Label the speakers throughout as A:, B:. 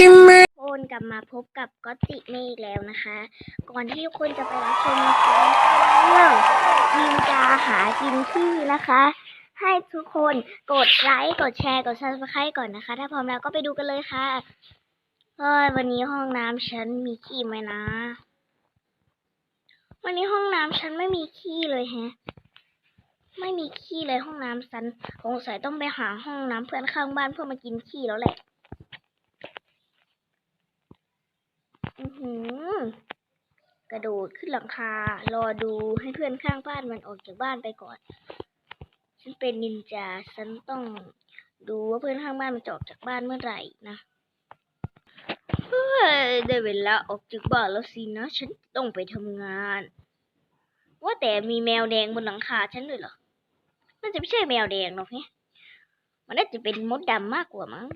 A: คนกลับมาพบกับก็ติเมฆแล้วนะคะ ก่อนที่ทุกคนจะไปรับชมนะคะเรื่องนินจาหากินที่นะคะ ให้ทุกคนกดไลค์กดแชร์กดซับสไครต์ก่อนนะคะ ถ้าพร้อมแล้วก็ไปดูกันเลยค่ะเฮ้ยวันนี้ห้องน้ำฉันมีขี้ไหมนะ วันนี้ห้องน้ำฉันไม่มีขี้เลยแฮะไม่มีขี้เลยห้องน้ำฉันสงสัยต้องไปหาห้องน้ำเพื่อนข้างบ้านเพื่อมากินขี้แล้วแหละ อือ หืกระโดดขึ้นหลังคา รอดูให้เพื่อนข้างบ้านมันออกจากบ้านไปก่อน ฉันเป็นนินจา ฉันต้องดูว่าเพื่อนข้างบ้านมันจะออกจากบ้านเมื่อไหร่นะ เฮ้ย ได้เวลาออกจากบ้านแล้วสินะ ฉันต้องไปทำงาน ว่าแต่มีแมวแดงบนหลังคาฉันด้วยเหรอ มันจะไม่ใช่แมวแดงหรอกเนี่ยมันน่าจะเป็นมดดำมากกว่ามั้ง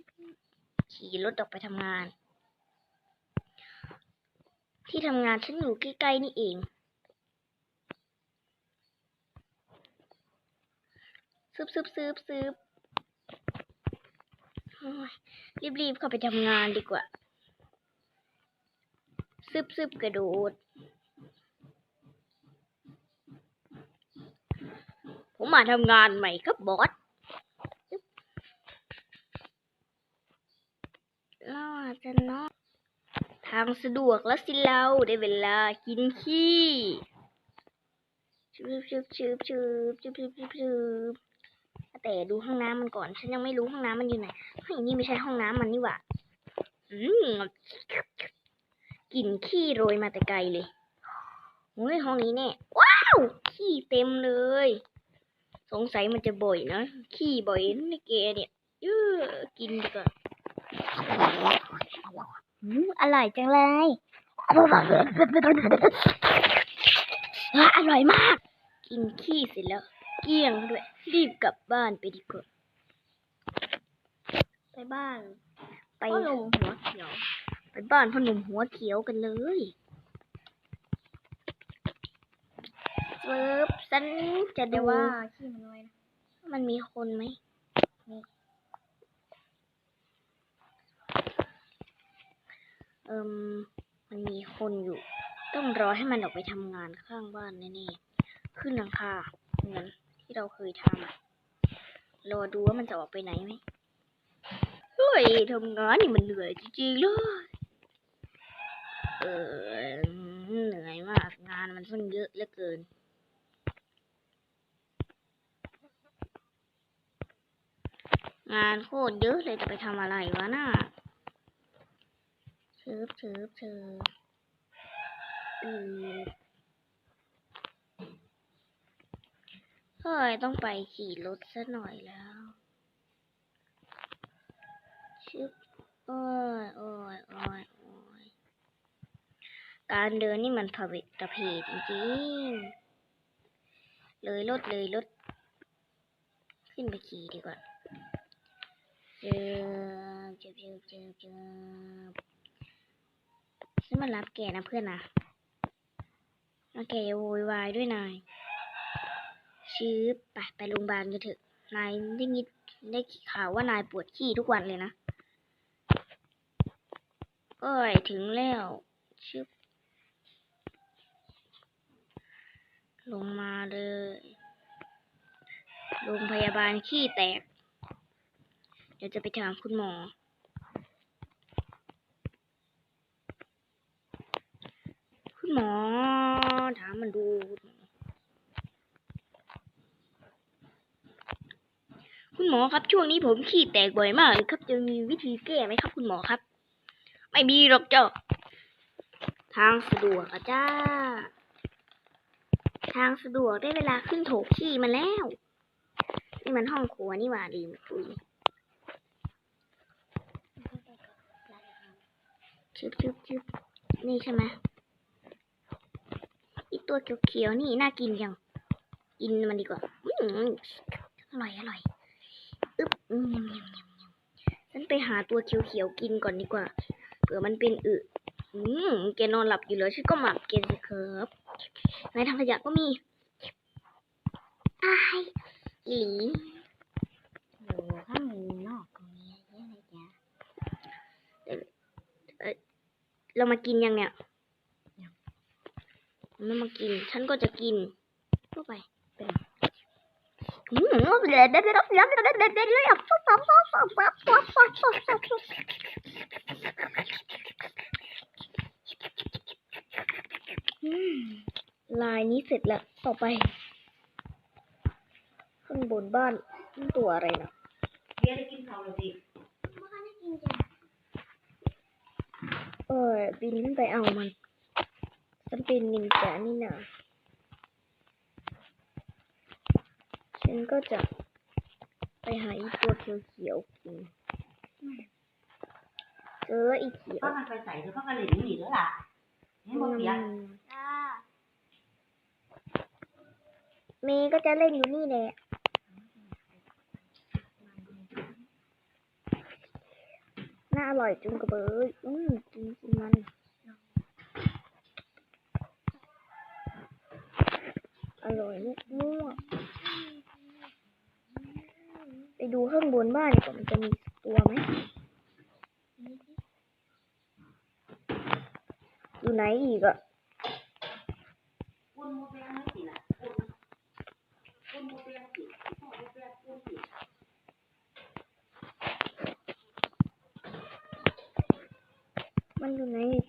A: ขี่รถออกไปทำงาน ที่ทำงานฉันอยู่ใกล้ๆนี่เอง ซึบซึบซึบซึบรีบๆเข้าไปทำงานดีกว่า ซึบซึบกระโดด ผมมาทำงานใหม่ครับบอสซึบน่าจะเนอะ ทางสะดวกแล้วสิเราได้เวลากินขี้ชืบชืบชืบชืบชืบชืบชืบชืบแต่ดูห้องน้ำมันก่อน ฉันยังไม่รู้ห้องน้ำมันอยู่ไหนเฮ้ยนี่ไม่ใช่ห้องน้ำมันนี่หว่าอืมกลิ่นขี้โรยมาแต่ไกลเลยโอ้ยห้องนี้แน่ว้าวขี้เต็มเลย สงสัยมันจะบ่อยนะขี้บ่อยนี่แกเนี่ยเออกินดีกว่า อืมอร่อยจังเลยว้าอร่อยมาก กินขี้เสร็จแล้ว เกลี้ยงด้วย รีบกลับบ้านไปดีกว่า ไปบ้าน ไป
B: พ่อหนุ่มหัวเขียว
A: ไปบ้านพ่อหนุ่มหัวเขียวกันเลยเวิบฉันจะ
B: แต่
A: ดู
B: ว่า
A: ว่า
B: ขี้มันน้อยนะ
A: มันมีคนไหม เอิมมันมีคนอยู่ ต้องรอให้มันออกไปทำงานข้างบ้านแน่ๆขึ้นหลังคาเหมือนที่เราเคยทำอะรอดูว่ามันจะออกไปไหนไหมเฮ้ยทำงานนี่มันเหนื่อยจริงๆเลยเออเหนื่อยมากงานมันช่งเยอะเหลือเกินงานโคตรเยอะเลยจะไปทำอะไรวะน่ะ ชืบชืบชืบอือเฮ้ย ต้องไปขี่รถซะหน่อยแล้ว ชึบ โอ้ยโอ้ยโอ้ยโอ้ยการเดินนี่มันผวิตะเพจจริงๆ เลยรถเลยรถ ขึ้นไปขี่ดีกว่าเจอเจอเจอเจอเจอฉัน มารับแกนะเพื่อนนะแล้วแกอย่าโวยวายด้วยนายชื้อไปไปโรงพยาบาลกันเถอะ นายได้ยินได้ข่าวว่านายปวดขี้ทุกวันเลยนะเอ้ยถึงแล้วชึบลงมาเลยโรงพยาบาลขี้แตก เดี๋ยวจะไปถามคุณหมอ คุณ หมอ ถามมันดูคุณหมอครับช่วงนี้ผมขี้แตกบ่อยมากเลยครับจะมีวิธีแก้ไหมครับ คุณหมอครับ ไม่มีหรอกเจ้า ทางสะดวกอะจ้า ทางสะดวกได้เวลาขึ้นโถขี้มาแล้ว นี่มันห้องครัวนี่หว่าลืมคุยชึบชึบชึบนี่ใช่ไหมอี ตัวเขียวๆนี่น่ากินจัง กินมันดีกว่าอืมอร่อยอร่อยอึ๊บอืมยำยำยำฉันไปหาตัวเขียวๆกินก่อนดีกว่าเผื่อมันเป็นอึอืมแกนอนหลับอยู่เลยฉันก็หมับแกสิครับในทางขยะก็มีอายอีหลี
B: อยู่ข้างนอกตรงนี้เยอะเลยจ้ะ
A: เรามากินยังเนี่ย เรามากิน ฉันก็จะกินเข้าไปเป็นอืมเด็ดเด็ดเด็ดเด็ดเด็ดเด็ดเด็ดเด็ดเลยอะปุ๊บปั๊บปั๊บปั๊บปั๊บปั๊บปั๊บปั๊บปั๊บอืมลายนี้เสร็จแล้วต่อไปข้างบนบ้านนี่ตัวอะไรนะ
B: เบียร์ได้กินข้าวแล้วสิ
A: เออปีนขึ้นไปเอามัน ฉันเป็นนินจานี่นาฉันก็จะไปหาอีตัวเขียวๆกินเจออีเขียว
B: พ่อมันไปใส่หรือพ่อก็เล่นอยู่นี่แล้วล่ะเห็นบ่เบียร์
A: เมย์ก็จะเล่นอยู่นี่แหละ น่าอร่อยจุงกระเบยอืมกินกินมัน อร่อยมากมั่วไปดูข้างบนบ้านก่อนมันจะมีตัวไหมอยู่ไหนอีกอะ
B: คุณโมเดลไม่ติดนะคุณโมเบียร์สิพ่อโมเดลติดณสิ
A: มันอยู่ไหน
B: เนี่ย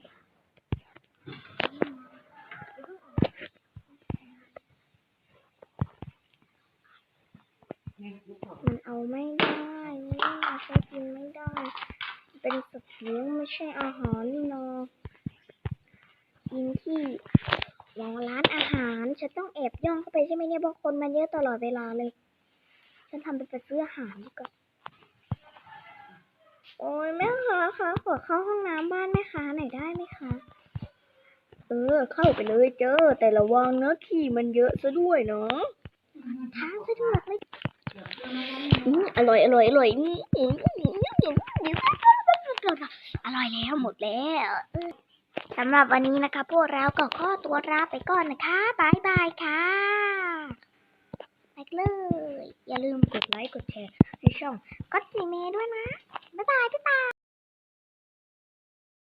B: ลู กพ่อ
A: มันเอาไม่ได้นี่ใช้กินไม่ได้ เป็นสัตว์เลี้ยงไม่ใช่อาหารนี่นากินที่มองร้านอาหาร ฉันต้องแอบย่องเข้าไปใช่ไหมเนี่ยเพราะคนมันเยอะตลอดเวลาเลย ฉันทำเป็นไปซื้ออาหารดีกว่าโอ้ยแม่ค้าคะขอเข้าห้องน้ำบ้านแม่ค้าหน่อยได้ไหมคะ เออ เข้าไปเลยเจอ แต่ระวังนะขี่มันเยอะซะด้วยเนาะทางสะดวกเลย อืมอร่อยอร่อยอร่อยอืมอืมอืมอืมอืมอืมอร่อยแล้วหมดแล้วสำหรับวันนี้นะคะ พวกเราก็ขอตัวลาไปก่อนนะคะบายบายค่ะไปเลย อย่าลืมกดไลค์กดแชร์ให้ช่องก็สีเมย์ด้วยนะ บ๊ายบายบ๊ายบาย